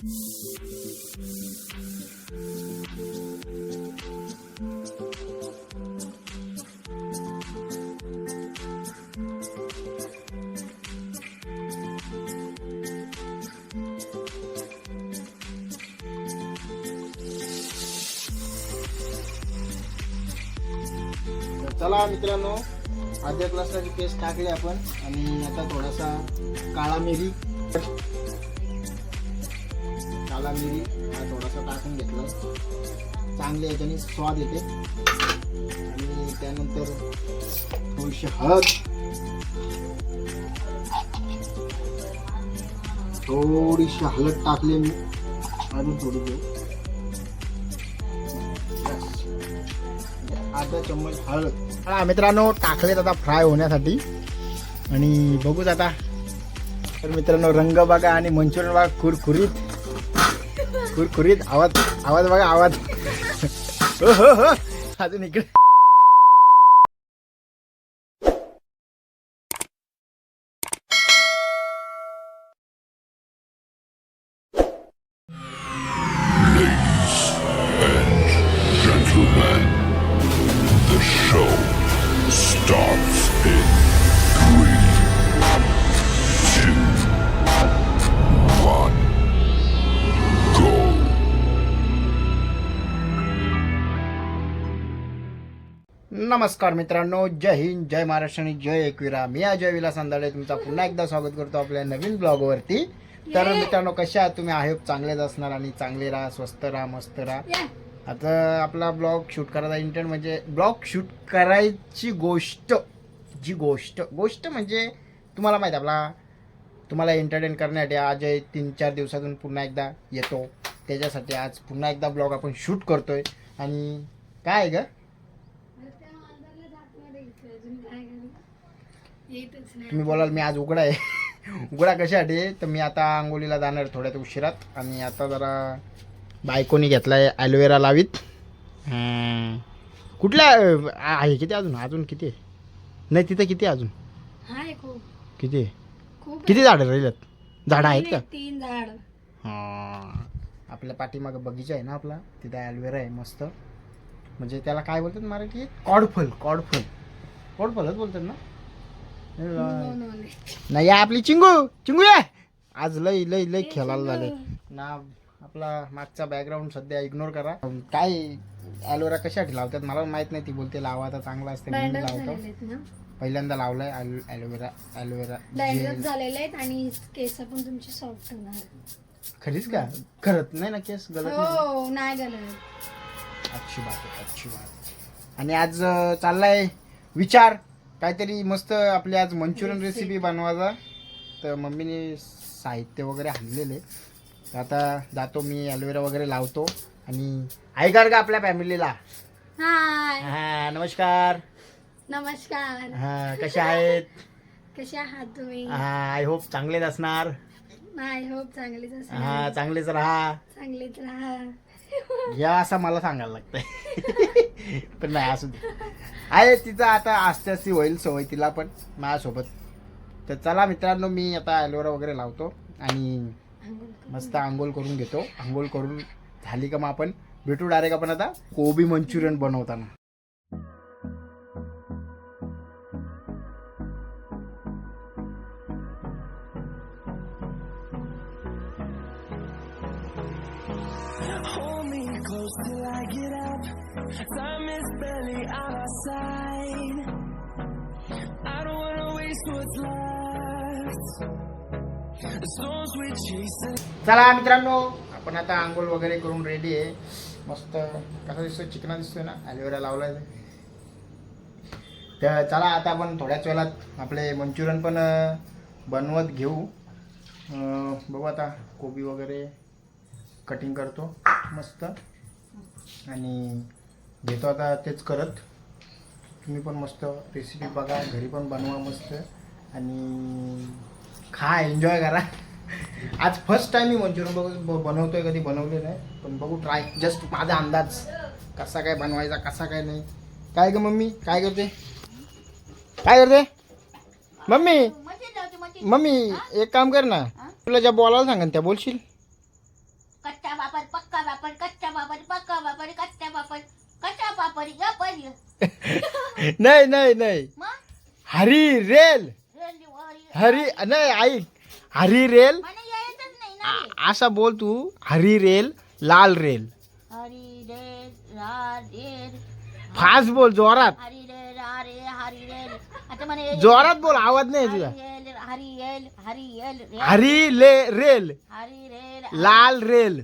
चला मित्रांनो अर्ध्या क्लासला पेस्ट टाकली आपण आणि आता थोडासा काळा मिरी काळा मिरी हा थोडासा टाकून घेतला. चांगले याच्याने स्वाद येते. आणि त्यानंतर थोडीशी हळद. थोडीशी हळद टाकले मी. अजून थोडी देऊ. अर्धा चम्मच हळद. हा मित्रांनो टाकलेत आता फ्राय होण्यासाठी. आणि बघूच आता. तर मित्रांनो रंग बघा आणि मंचुरियन बघा कुरकुरीत कुरकुरीत आवाज आवाज बघा आवाज. हो हो हो अजून इकडे. नमस्कार मित्रांनो जय हिंद जय महाराष्ट्र आणि जय एकविरा. मी अजय विलास अंदाडे तुमचा पुन्हा एकदा स्वागत करतो आपल्या नवीन ब्लॉगवरती. तर मित्रांनो कशा आहात तुम्ही? आहे चांगलेच असणार आणि चांगले राहा स्वस्त राहा मस्त राहा. आता आपला ब्लॉग शूट करायचा इंटेंट म्हणजे ब्लॉग शूट करायची गोष्ट जी गोष्ट गोष्ट म्हणजे तुम्हाला माहिती आहे आपला तुम्हाला एंटरटेन करण्यासाठी आज तीन चार दिवसातून पुन्हा एकदा येतो. त्याच्यासाठी आज पुन्हा एकदा ब्लॉग आपण शूट करतोय. आणि काय आहे ग? तुम्ही बोलाल मी आज उघडा आहे. उघडा कशासाठी? आहे? तर मी आता आंघोळीला जाणार थोड्यात उशिरात. आणि आता जरा बायकोनी घेतलाय ॲलोवेरा लावीत. कुठल्या आहे किती अजून? अजून किती आहे? नाही तिथं किती आहे अजून? हाय खूप. किती आहे? खूप किती झाडं राहिल्यात? झाडं आहेत का? तीन झाड. हां. आपल्या पाठीमागं बगीचा आहे ना आपला? तिथं ॲलोवेरा आहे मस्त. म्हणजे त्याला काय बोलतात मराठीत कॉडफल कॉडफल. कॉडफलच बोलतात ना? नाही आपली चिंगू चिंगू या. आज लय लय लय खेळायला झाले. ना आपला मागचा बॅकग्राऊंड सध्या इग्नोर करा. काय ॲलोवेरा कशासाठी लावतात मला माहीत नाही ती बोलते लावा तर चांगला असते म्हणून मी लावतो. पहिल्यांदा लावलाय ॲलोवेरा ॲलोवेरा डॅन्ड्रफ झालेले आहेत आणि केस पण तुमचे सॉफ्ट होणार खरीच का? खरंच नाही ना केस गलत नाही? हो नाही गलत. अच्छी बात आहे अच्छी बात. आणि आज चाललाय विचार. काहीतरी मस्त आपली आज मंचुरियन रेसिपी बनवायचा. तर मम्मीने साहित्य वगैरे आणलेले. तर आता जातो मी ॲलोवेरा वगैरे लावतो. आणि ऐकार का आपल्या फॅमिलीला हाय हा नमस्कार. नमस्कार. हा कशा आहेत? कसे आहात तुम्ही? हा आय होप चांगलेच असणार. आय होप चांगलीच असणार. हा चांगलेच राहा. चांगलीच राहा. या असं मला सांगायला लागतंय. पण नाही असू दे. आहे तिचं आता आस्ते आस्ते होईल सवय तिला पण माझ्यासोबत. तर चला मित्रांनो मी आता ॲलोवेरा वगैरे लावतो आणि मस्त आंघोळ करून घेतो. आंघोळ करून झाली का मग आपण? भेटू डायरेक्ट आपण आता कोबी मंचुरियन बनवताना. Hold me close till I get up. Time is barely on our side. I don't wanna waste what's left. The storms we chase and चला मित्रांनो आपण आता आंघोळ वगैरे करून रेडी आहे मस्त कसा दिसतोय चिकना दिसतोय ना ॲलोवेरा लावलाय तर चला आता आपण थोड्याच वेळात आपले मंचुरियन पण बनवत घेऊ बघू आता कोबी वगैरे कटिंग करतो मस्त. आणि घेतो आता तेच करत. तुम्ही पण मस्त रेसिपी बघा घरी पण बनवा मस्त. आणि खा एन्जॉय करा. आज फर्स्ट टाइम मी मंचुरियन बघ ब- बनवतोय कधी बनवले नाही. पण बघू ट्राय जस्ट माझा अंदाज. कसा काय बनवायचा कसा काय नाही. काय ग मम्मी? काय करते? काय करते? मम्मी! मम्मी एक काम कर ना. तुला ज्या बोलायला सांगा त्या बोलशील? पक्का पापड कच्चा पापड पक्का पापड कच्चा पापड कच्चा पापड या पण. नाही नाही नाही. हरी रेल. हरी नाही ऐक हरी रेल. असा बोल तू. हरी रेल लाल रेल. हरी रे रा रे फास्ट बोल जोरात. हरी रे रा रे हरी रे आता म्हणे जोरात बोल आवाज नाही तुझा. हरी रेल हरी रेल हरी रेल रे हरी ले रेल. हरी रेल लाल रेल.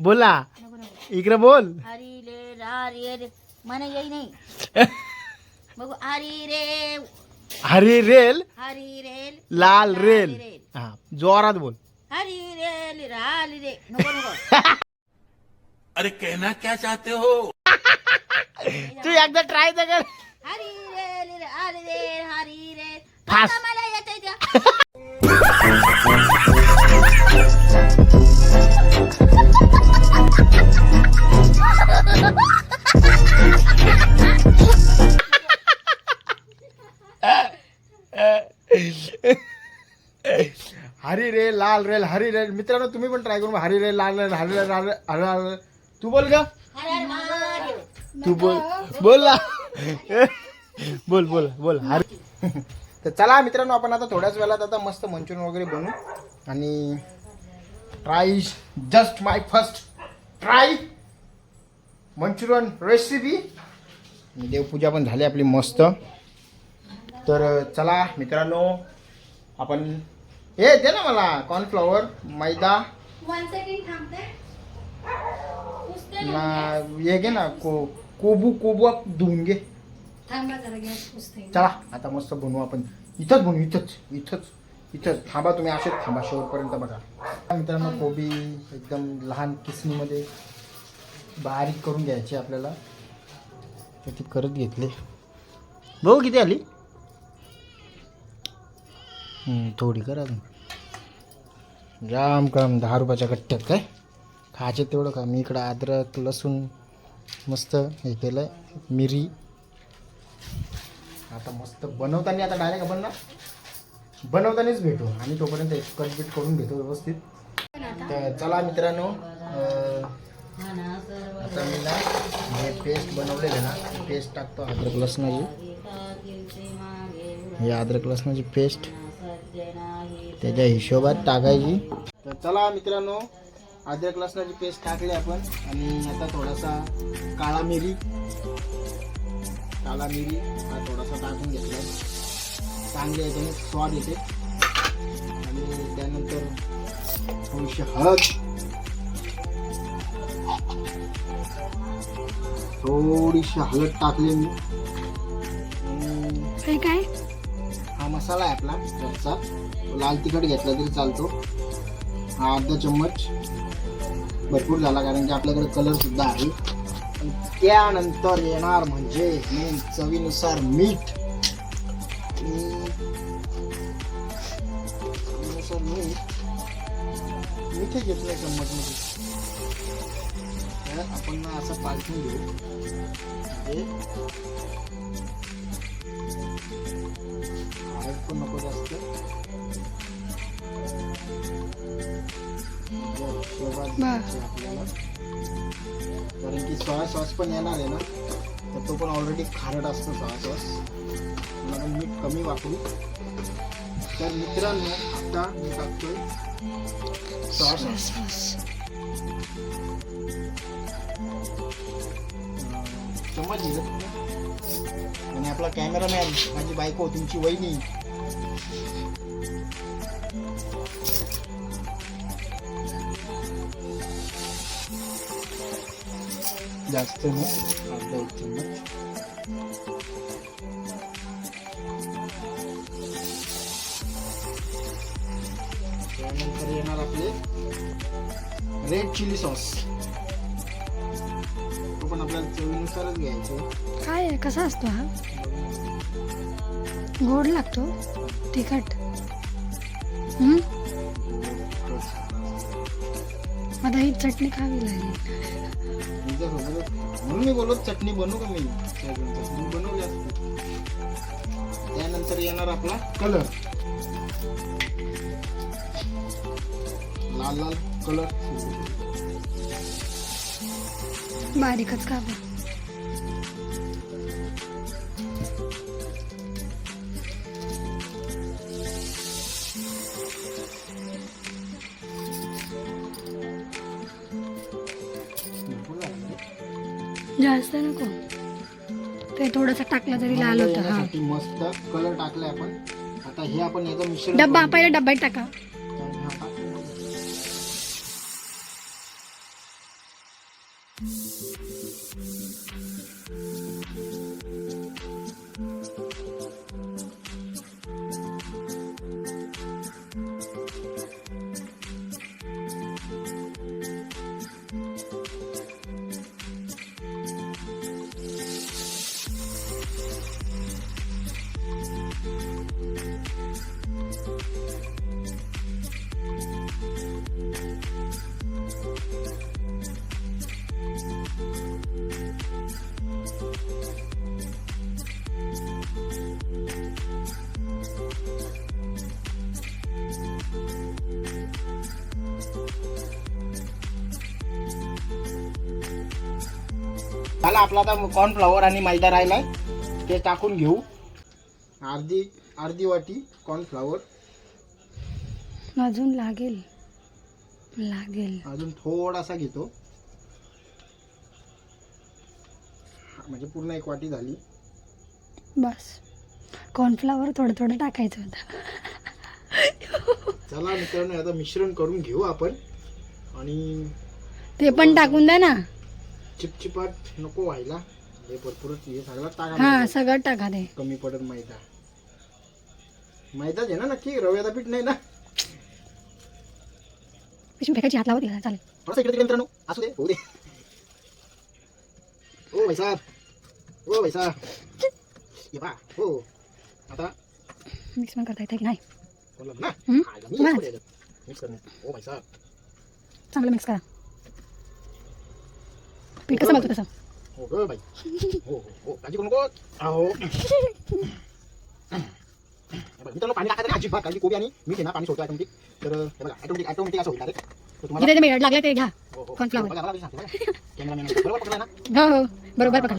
बोला. इकडे बोल. हरी रे रा रे. रे मन येई नाही. बघू हरी रे. हरी रेल हरी रेल. लाल रेल. हा जोरात बोल. हरी रेल राल रे. नको नको. अरे कहना क्या चाहते हो? तू एकदा ट्राय तर कर. हरी रेल राल रे हरी रे फास. मला येतंय हरी रेल लाल रेल हरी रेल मित्रांनो तुम्ही पण ट्राय करून हरी रेल लाल रेल हरी रेल लाल रेल हरी तू बोल का तू बोल. बोल ना. बोल बोल बोल. हरी. तर चला मित्रांनो आपण आता थोड्याच वेळात आता मस्त मंचुरियन वगैरे बनवू. आणि try just my first try Manchurian recipe देवपूजा पण झाली आपली मस्त. तर चला मित्रांनो आपण हे दे ना मला कॉर्नफ्लॉवर मैदा. वन सेकंड थांबते. पुसते ना हे घे ना को कोबू कोबू धुवून घे. थांबा जरा गॅस पुसते चला आता मस्त बनवू आपण. इथंच बनवू इथंच इथंच इथंच. थांबा तुम्ही असेच थांबा शेवटपर्यंत बघा. मित्रांनो कोबी एकदम लहान किसणीमध्ये बारीक करून घ्यायची आपल्याला. तर ती करत घेतली. बघू किती आली. थोडी कर अजून. जाम कम दहा रुपयाच्या गट्ट्यात काय? खायचे तेवढं का मी इकडं अद्रक लसूण मस्त हे केलं मिरी. आता मस्त बनवताना आता डायरेक्ट आपण ना बनवतानाच भेटू. आणि तोपर्यंत कट बीट करून घेतो व्यवस्थित. तर चला मित्रांनो आता मी ना हे पेस्ट बनवलेलं ना पेस्ट टाकतो अद्रक लसणाची. हे अद्रक लसणाची पेस्ट त्याच्या हिशोबात टाकायची. तर चला मित्रांनो अद्रक लसणाची पेस्ट टाकली आपण. आणि आता थोडासा काळा मिरी. काला मिरी हा थोडासा टाकून घेतला चांगले याच्याने स्वाद येते. आणि त्यानंतर थोडीशी हळद. थोडीशी हळद टाकली मी. हे काय? हा मसाला आहे आपला घरचा लाल तिखट घेतला तरी चालतो. हा अर्धा चम्मच भरपूर झाला कारण की आपल्याकडे कलर सुद्धा आहे. त्यानंतर येणार म्हणजे मेन चवीनुसार मीठ. चवीनुसार मीठ. मीठ घेतलं चम्मच मध्ये तर आपण असं पालखून घेऊ. म्हणजे पण नको जास्त जर शेवाळ घ्यायची आपल्याला कारण की सोया सॉस पण येणार आहे ना तर तो पण ऑलरेडी खारट असतो सोया सॉस आपण मीठ कमी वापरू. तर मित्रांनो आता मी टाकतोय सोया सॉस आणि आपला कॅमेरामॅन माझी बायको तुमची वहिनी. जास्त नाही. एक चम्मच त्यानंतर येणार आपले रेड चिली सॉस पण आपल्याला चवीनुसारच घ्यायचं. काय आहे? कसा असतो हा? गोड लागतो? तिखट? हम्म? आता ही चटणी खावी लागेल तुमच्यासोबतच म्हणून मी बोलत चटणी बनवू का मी? सोयाबीन चटणी बनवली असते त्यानंतर येणार आपला कलर. लाल लाल कलर. बारीकच का बरं. जास्त नको. ते थोडंसं टाकलं तरी लाल होतं हा. मस्त कलर टाकलाय आपण. आता हे आपण याचं मिश्रण डब्बा पहिला डब्यात टाका. Thank you. झाला आपला आता कॉर्नफ्लॉवर आणि मैदा राहिलाय. ते टाकून घेऊ. अर्धी अर्धी वाटी कॉर्नफ्लॉवर अजून लागेल. लागेल. अजून थोडासा घेतो. म्हणजे पूर्ण एक वाटी झाली. बस. कॉर्नफ्लावर थोडं थोडं टाकायचं होतं. चला मित्रांनो आता मिश्रण करून घेऊ आपण. आणि ते पण टाकून द्या ना. चिपचिपाट नको व्हायला. हे भरपूरच हे सगळं टाका हा मैदा. सगळं टाका ते. कमी पडत मैदा. मैदाच आहे ना नक्की रव्याचा पीठ नाही ना? पिशवी फेकायची हात लावत गेला चालेल. थोडासा इकडे तिकडे मित्रांनो असू दे होऊ दे. ओ भाई साहेब ओ भाई साहेब. ये पहा हो. आता मिक्स पण करता येतं की नाही? बोललो ना. हम्म? हा, मी बस. पुढे येतो. मिक्स करणे ओ भाई साहेब. चांगलं मिक्स करा. पीठ कसं बघतो तसं हो ग बाई हो हो हो काळजी करू नको अहो हे बघा, मित्रांनो पाणी टाकायचं नाही अजिबात कारण की कोबी आणि मीठ आहे ना पाणी सोडतो ऑटोमॅटिक तर हे बघा ऑटोमॅटिक ऑटोमॅटिक असं होईल direct. तर तुम्हाला जिथे जिथे लागले ते घ्या हो, हो. cornflower. बघा, बघा, मी सांगते बघा. Cameraman बरोबर पकडला ना हो हो बरोबर पकड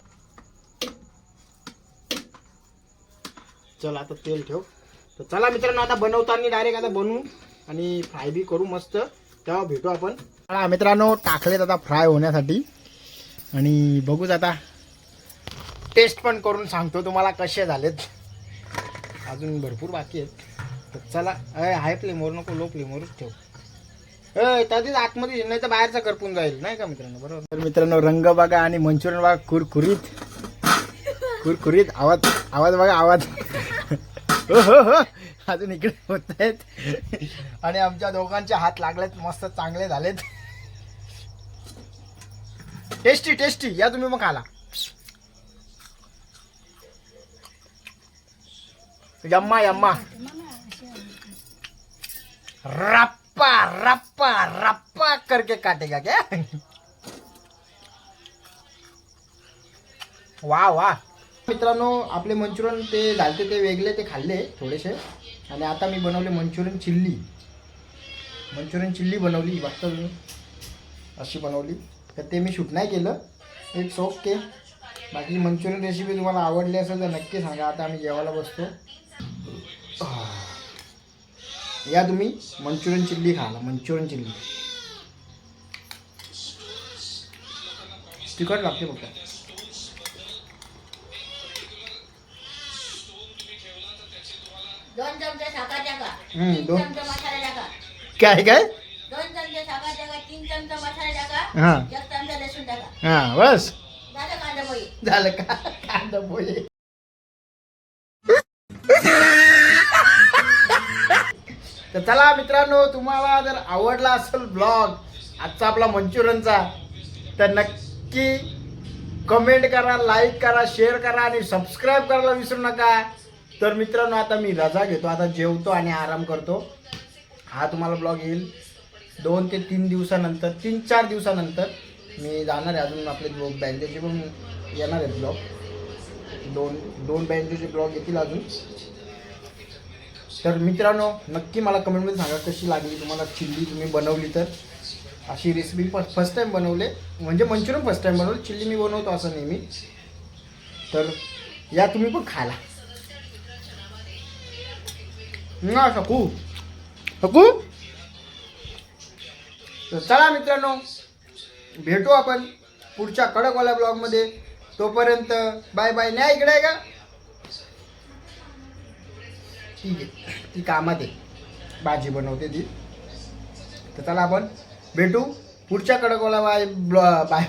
चल आता तेल ठेव तर चला मित्रांनो आता बनवताना डायरेक्ट आता बनवू आणि फ्राय बी करू मस्त तेव्हा भेटू आपण चला मित्रांनो टाकलेत आता फ्राय होण्यासाठी आणि बघूच आता टेस्ट पण करून सांगतो तुम्हाला कसे झालेत. अजून भरपूर बाकी आहेत. तर चला अय हाय फ्लेमवर नको लो फ्लेमवरच ठेव. अय त्यातच आतमध्ये नाही तर बाहेरचा करपून जाईल नाही का मित्रांनो? बरोबर. तर मित्रांनो रंग बघा आणि मंचुरियन बघा कुरकुरीत. कुरकुरीत आवाज आवाज बघा आवाज. हो हो हो. अजून इकडे होत आहेत. आणि आमच्या दोघांचे हात लागलेत मस्त चांगले झालेत. Tasty tasty. या तुम्ही मग खाला. यम्मा यम्मा. रप्पा रप्पा रप्पा करके काटेगा क्या? वा वा. मित्रांनो आपले मंचुरियन ते झालते ते वेगळे ते खाल्ले थोडेसे. आणि आता मी बनवले मंचुरियन चिल्ली. मंचुरियन चिल्ली बनवली बघता तुम्ही. अशी बनवली. तर ते मी शूट नाही केलं. इट्स ओके बाकी मंचुरियन रेसिपी तुम्हाला आवडली असेल तर नक्की सांगा. आता आम्ही जेवायला बसतो. या तुम्ही मंचुरियन चिल्ली खाला मंचुरियन चिल्ली. तिखट लागते फक्त. दोन चमचे साखर टाका. दोन- चमचे मसाला टाका. काय काय दोन चमचे साखर टाका तीन चमचे मसाला टाका हा. एक लसूण टाका बस. झालं कांदा झालं का? कांदा पोहे तर चला मित्रांनो तुम्हाला जर आवडला असेल ब्लॉग आजचा आपला मंचुरियनचा तर नक्की कमेंट करा लाईक करा शेअर करा आणि सबस्क्राईब करायला विसरू नका. तर मित्रांनो आता मी रजा घेतो आता जेवतो आणि आराम करतो. हा तुम्हाला ब्लॉग येईल. दोन ते तीन दिवसानंतर तीन चार दिवसानंतर मी जाणार आहे. अजून आपले ब्लॉग बँजोचे पण येणार आहेत ब्लॉग. दोन दोन बँजोचे ब्लॉग येतील अजून. तर मित्रांनो नक्की मला कमेंटमध्ये सांगा कशी लागली तुम्हाला चिल्ली तुम्ही बनवली तर. अशी रेसिपी फर्स्ट टाईम बनवले. म्हणजे मंचुरियन फर्स्ट टाईम बनवले. चिल्ली मी बनवतो असं नेहमी. तर या तुम्ही पण खायला. ना शकू शकू तर चला मित्रांनो भेटू आपण पुढच्या कडकवाल्या ब्लॉगमध्ये तोपर्यंत बाय बाय. नाही इकडे आहे का? ठीक आहे. ती कामात आहे. भाजी बनवते ती. तर चला आपण भेटू पुढच्या कडकवाला बाय ब्लॉ बाय.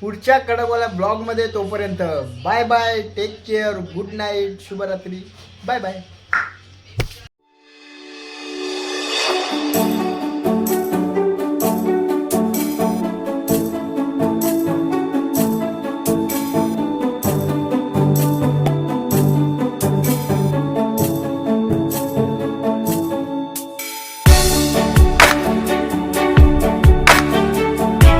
पुढच्या कडकवाल्या ब्लॉगमध्ये तोपर्यंत bye bye. Take care good night शुभरात्री. Bye bye.